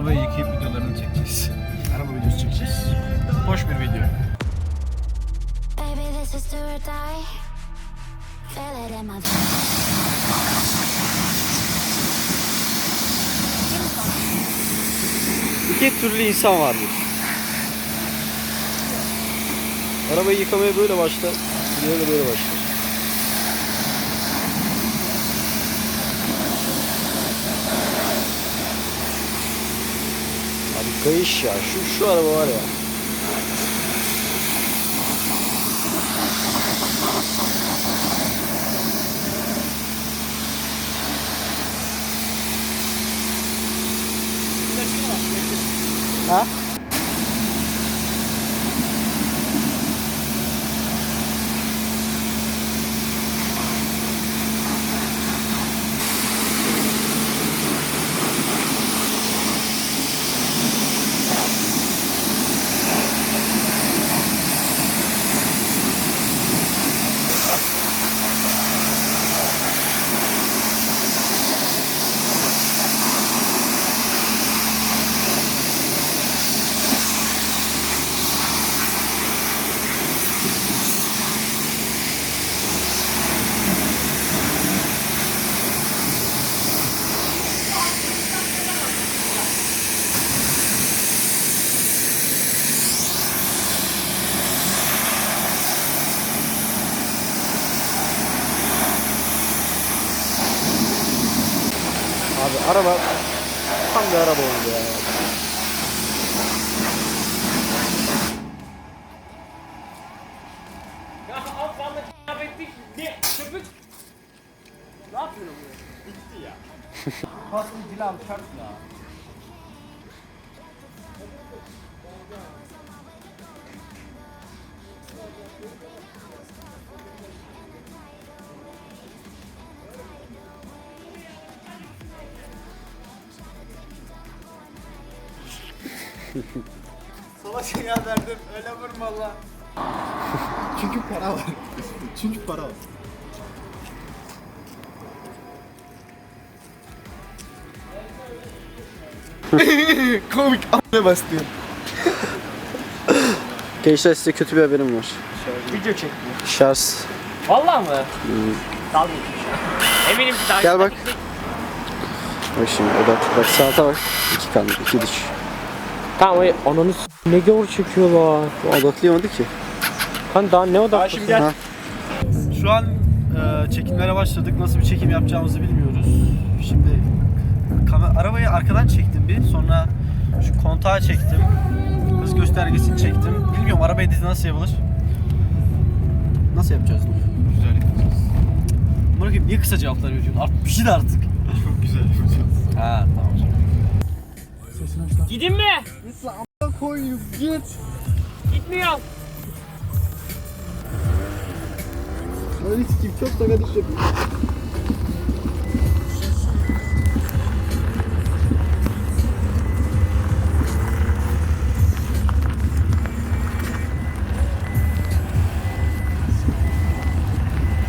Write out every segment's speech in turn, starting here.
Arabayı yıkayıp videolarını çekeceğiz. Araba videosu çekeceğiz. Boş bir video. İki türlü insan vardır. Arabayı yıkamaya böyle başlar. Böyle böyle başlar. 可以写，说说了我了。啊？Araba tam bir araba oldu ya. Ne yapıyorsun bu? Bitti ya. Paslı Dilan şart ya. Sana şey derdim öyle vurma la. Çünkü para var. Çünkü para var. Komik a**ne bastıyor. Gençler size kötü bir haberim var. Video çekmiyor. Şarj. Vallahi mı? Geçmiş. Eminim ki daha Gel bak. Bak şimdi odak. Bak saate bak. İki kanlı, iki diş. Tamam o ananı s- ne gavur çekiyorlar. Bu odaklayamadı ki. Kan daha ne odaklı? şimdi gel. Ha. Şu an e, çekimlere başladık. Nasıl bir çekim yapacağımızı bilmiyoruz. Şimdi kamera, arabayı arkadan çektim bir. Sonra şu kontağı çektim. Hız göstergesini çektim. Bilmiyorum araba editi nasıl yapılır. Nasıl yapacağız? Güzel yapacağız. Bırakayım niye kısa cevaplar veriyorsun? Artık bir şey de artık. Çok güzel yapacağız. Ha tamam. Gidin mi? Koy git. Gitmiyor. Öyle sikeyim çok sakat iş.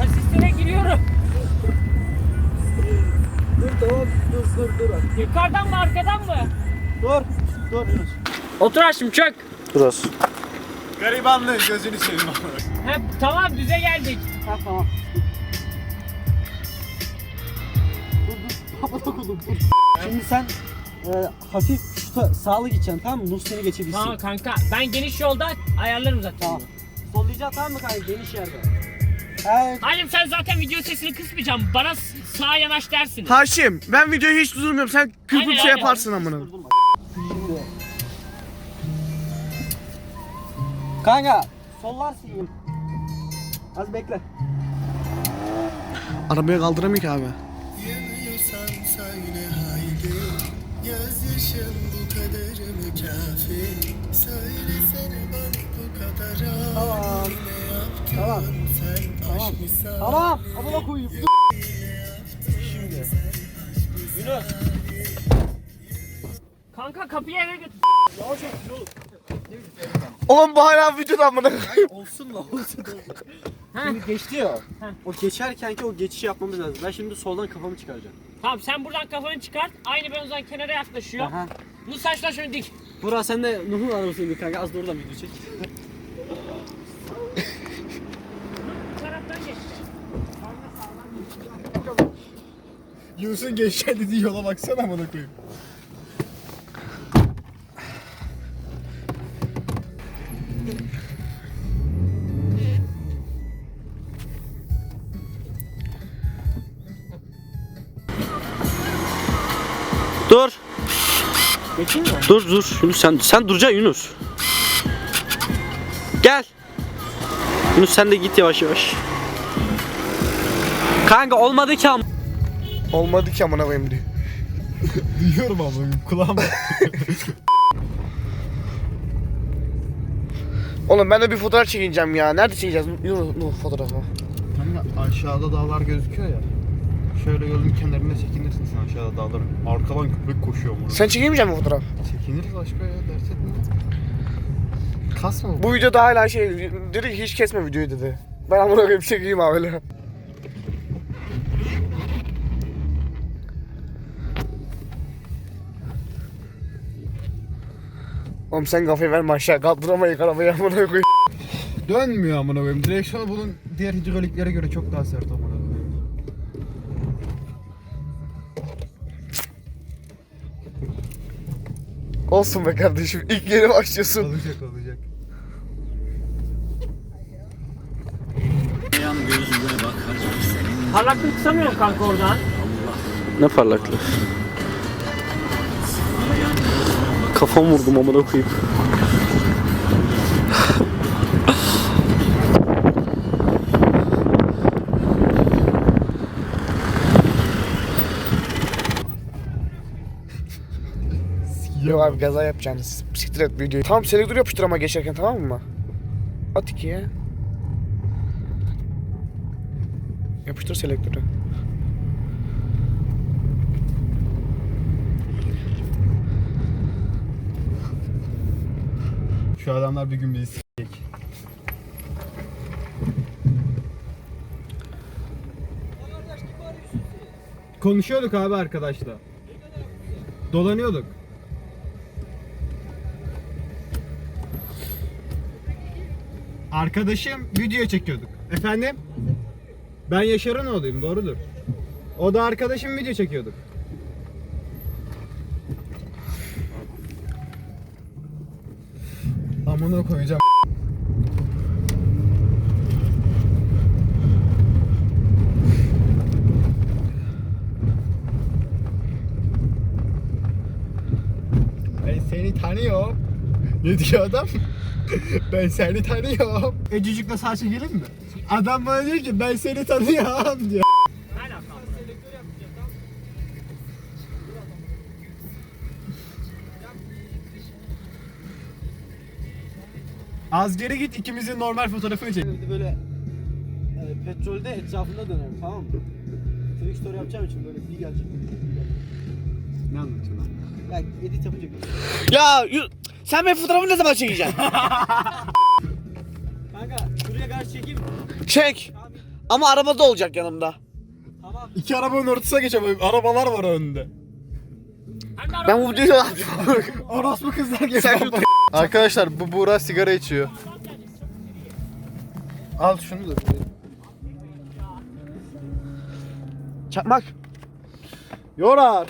Asistine giriyorum. Dur tamam dur dur dur. Yukarıdan mı arkadan mı? Dur dur Yunus. Otur aşkım çök. Burası. Garibanlığın gözünü seveyim He, tamam düze geldik. Ha tamam. Şimdi sen e, hafif şu ta- sağlı gideceksin tamam mı? Nus seni geçebilsin. Tamam kanka ben geniş yolda ayarlarım zaten. Tamam. Sollayacaksın tamam mı kanka? Geniş yerde. Evet. Halim sen zaten video sesini kısmayacaksın. Bana s- sağa yanaş dersiniz. Haşim ben videoyu hiç durdurmuyorum. Sen kırpıp Aynen, şey aynen. yaparsın amına. Kanka sollarsın yiyeyim. Az bekle. Arabaya kaldıramıyor ki abi. Yanıyorsan söyle haydi Gözyaşım bu kadar mı kafi Söylesene bana bu kadar Tamam. Ne yaptın Tamam. sen Tamam. Tamam. Amına koyayım. Dur. Şimdi. Yunus. Kanka kapıyı eve götür. Oğlum bu hala videoda amına. Olsun la olsun. Şimdi geçti ya. O geçerken ki o geçişi yapmamız lazım. Ben şimdi soldan kafamı çıkaracağım. Tamam sen buradan kafanı çıkart. Aynı ben o zaman kenara yaklaşıyor. Aha. Bu saçlar şöyle dik. Burak sen de Nuh'un arabasını bir kanka az da oradan video çek. Taraftan geç. Yunus'un geçeceği dediği yola baksana amına koyayım. Dur. Geçeyim mi? Dur dur. Yunus sen sen duracaksın Yunus. Gel. Yunus sen de git yavaş yavaş. Kanka olmadı ki ama. Olmadı ki amına koyayım diyor. Duyuyorum koyayım kulağım. Oğlum ben de bir fotoğraf çekeceğim ya. Nerede çekeceğiz? Yürü bu fotoğrafı. Kanka aşağıda dağlar gözüküyor ya. Şöyle yolun kenarında çekinirsin sen aşağıda dağların. Arkadan köpek koşuyor amına. Sen çekemeyecek misin fotoğraf? Çekiniriz aşkı ya dert etme. Kasma bu. Bu videoda hala şey dedi ki hiç kesme videoyu dedi. Ben amına koyayım çekeyim abi Oğlum sen kafayı verme aşağı kaldıramayız arabayı amına koyayım. Dönmüyor amına koyayım. Direksiyonu bunun diğer hidroliklere göre çok daha sert amına koyayım. Olsun be kardeşim ilk yeni başlıyorsun. Alacak alacak. Parlaklık kısamıyorum kanka oradan. Ne parlaklığı. Kafam vurdum amına koyayım. Yok abi gaza yapacaksınız. Siktir et videoyu. Tamam selektör yapıştır ama geçerken tamam mı? At ikiye. Yapıştır selektörü. Şu adamlar bir gün bizi s**ecek. Konuşuyorduk abi arkadaşla. Dolanıyorduk. Arkadaşım video çekiyorduk. Efendim? Ben Yaşar'ın oğluyum doğrudur. O da arkadaşım video çekiyorduk. Amına koyacağım. Ben seni tanıyorum. Ne diyor adam? ben seni tanıyorum. Ecicik'le sağ çekelim mi? Adam bana diyor ki ben seni tanıyorum diyor. Az geri git ikimizin normal fotoğrafını çek. Şimdi böyle e, petrolde etrafında dönerim tamam mı? Trick story yapacağım için böyle bir gelecek. Ne anlatıyorsun lan? Ya edit yapacak. Ya sen benim fotoğrafımı ne zaman çekeceksin? Kanka şuraya karşı çekeyim. Çek. Ama arabada olacak yanımda. Tamam. İki arabanın ortasına geçemem. Arabalar var önünde. Ben bu videoyu. Orospu kızlar gibi. Sen şu- Arkadaşlar bu Buğra sigara içiyor. Al şunu da. Çakmak. Yorar.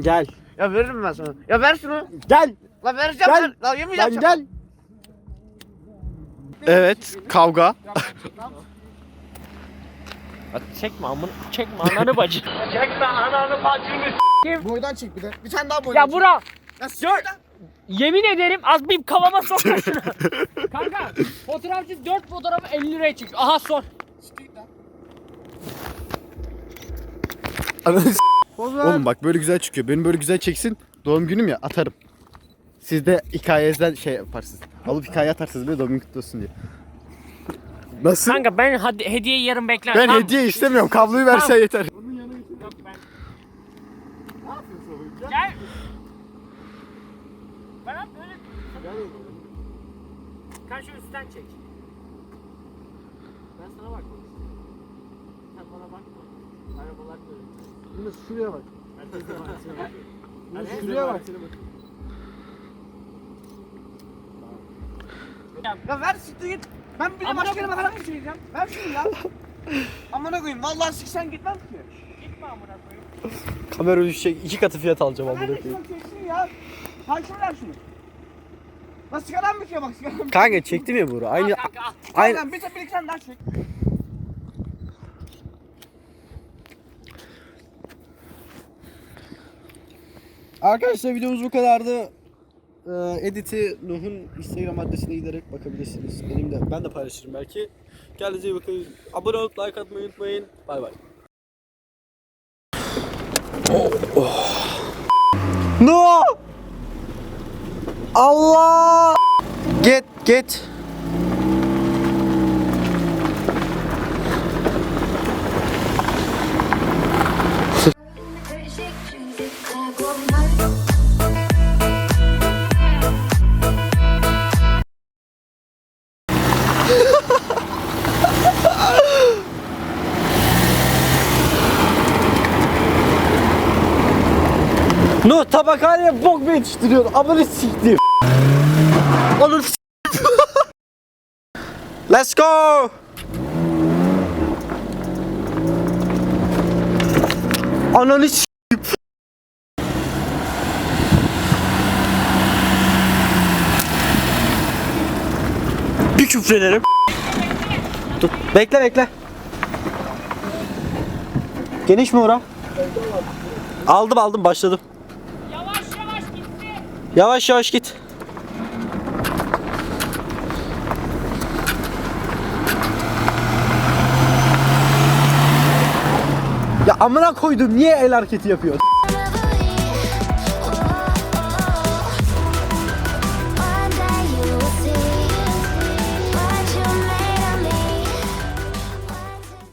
Gel. Ya veririm ben sana. Ya ver şunu. Gel. La vereceğim Gel. ben. La yemeyeceğim. Lan gel. Evet kavga. Çekme amın, çekme ananı bacı. Boydan çek bir de. Bir tane daha boydan ya bura, Ya lan. yemin ederim az bir kafama sokma şunu. kanka, fotoğrafçı 4 fotoğrafı 50 liraya çıkıyor. Aha sor. Oğlum bak böyle güzel çıkıyor. Benim böyle güzel çeksin. Doğum günüm ya atarım. Siz de hikayenizden şey yaparsınız. Alıp hikaye atarsınız böyle doğum günü kutlu olsun diye. Nasıl? Kanka ben hadi, hediye yarın bekler. ben Tamam. hediye istemiyorum. Kabloyu versen Tamam. yeter. Yok ben. Gel. Bana böyle. Kanka şu üstten çek. Ben sana istiyorum. Sen bana bakma. Arabalar böyle. Yunus şuraya bak. Şuraya bak. Ya ver siktir git. Ben bir de başka yere bakarak mı çekeceğim? Ver şunu ya. Amına koyayım. Vallahi siksen gitmem ki. Kamera düşecek. iki katı fiyat alacağım amına Ver koyayım. şunu çeksin ya. Hakim ver şunu. Lan sigaram bitiyor bak sigaram. Kanka çektim ya Buğra. Aynı Kanka al. aynı Aynen bir bir iki tane daha çek. Arkadaşlar videomuz bu kadardı. Ee, editi Nuh'un Instagram adresine giderek bakabilirsiniz. Benim de ben de paylaşırım belki. Kendinize iyi bakın. Abone olup like atmayı unutmayın. Bay bay. No! Allah! Get get. Tabakhaneye bok mu yetiştiriyorsun? Amına siktim. Onu s- Let's go. Ananı s- Bir küfrederim. Dur, bekle bekle. Geniş mi ora? Aldım aldım başladım. Yavaş yavaş git. Ya amına koydum niye el hareketi yapıyorsun?